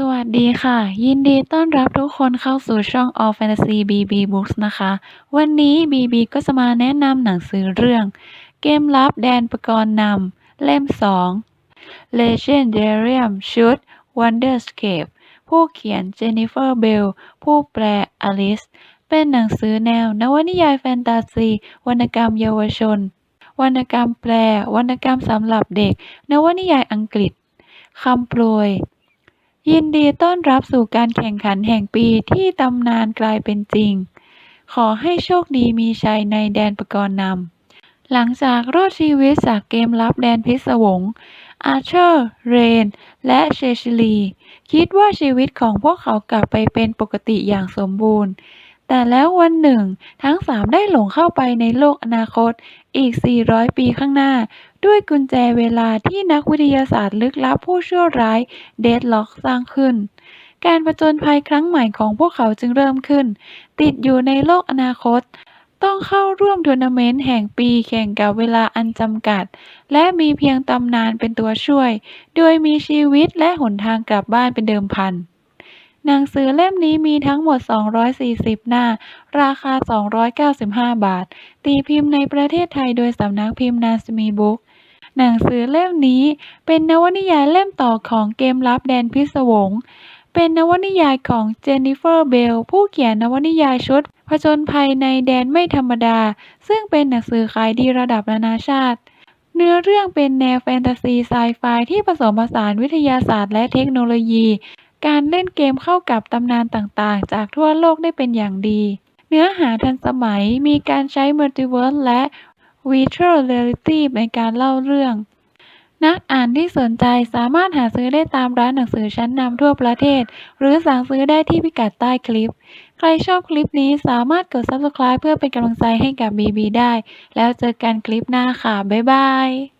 สวัสดีค่ะ ยินดีต้อนรับทุกคนเข้าสู่ช่อง All Fantasy BB Books นะคะ วันนี้ BB ก็จะมาแนะนำหนังสือเรื่อง เกมลับแดนประกรณ์นำเล่ม 2 Legendarium ชุด Wonderscape ผู้เขียน Jennifer Bell ผู้แปล Alice เป็นหนังสือแนวนวนิยายแฟนตาซี วรรณกรรมเยาวชน วรรณกรรมแปล วรรณกรรมสำหรับเด็ก นวนิยายอังกฤษคำโปรย ยินดีต้อนรับสู่การแข่งขันแห่งปีที่ตำนานกลายเป็นจริง ขอให้โชคดีมีชัยในแดนประกรณ์นำ หลังจากรอดชีวิตจากเกมลับแดนพิศวง อาเชอร์ เรน และเชชิลี คิดว่าชีวิตของพวกเขากลับไปเป็นปกติอย่างสมบูรณ์ แต่แล้ววันหนึ่ง ทั้งสามได้หลงเข้าไปในโลกอนาคตอีก 400 ปีข้างหน้า ด้วยกุญแจเวลาที่นักวิทยาศาสตร์ลึกลับผู้ชั่วร้ายเดดล็อกสร้างขึ้น การผจญภัยครั้งใหม่ของพวกเขาจึงเริ่มขึ้น ติดอยู่ในโลกอนาคต ต้องเข้าร่วมทัวร์นาเมนต์แห่งปีแข่งกับเวลาอันจำกัด และมีเพียงตำนานเป็นตัวช่วย โดยมีชีวิตและหนทางกลับบ้านเป็นเดิมพันหนังสือเล่มนี้มีทั้งหมด 240 หน้า ราคา 295 บาท ตีพิมพ์ในประเทศไทยโดยสำนักพิมพ์นาสมีบุ๊ก หนังสือเล่มนี้เป็นนวนิยายเล่มต่อของเกมลับแดนพิศวง เป็นนวนิยายของเจนนิเฟอร์เบลผู้เขียนนวนิยายชุดผจญภัยในแดนไม่ธรรมดา ซึ่งเป็นหนังสือขายดีระดับนานาชาติ เนื้อเรื่องเป็นแนวแฟนตาซีไซไฟที่ผสมผสานวิทยาศาสตร์และเทคโนโลยี การเล่นเกมเข้ากับตำนานต่างๆ จากทั่วโลกได้เป็นอย่างดี เนื้อหาทันสมัยมีการใช้มัลติเวิร์สและ Virtual Reality ในการเล่าเรื่อง นักอ่านที่สนใจสามารถหาซื้อได้ตามร้านหนังสือชั้นนำทั่วประเทศ หรือสั่งซื้อได้ที่พิกัดใต้คลิป ใครชอบคลิปนี้สามารถกด Subscribe เพื่อเป็นกำลังใจให้กับ BB ได้ แล้วเจอกันคลิปหน้าค่ะ บ๊ายบาย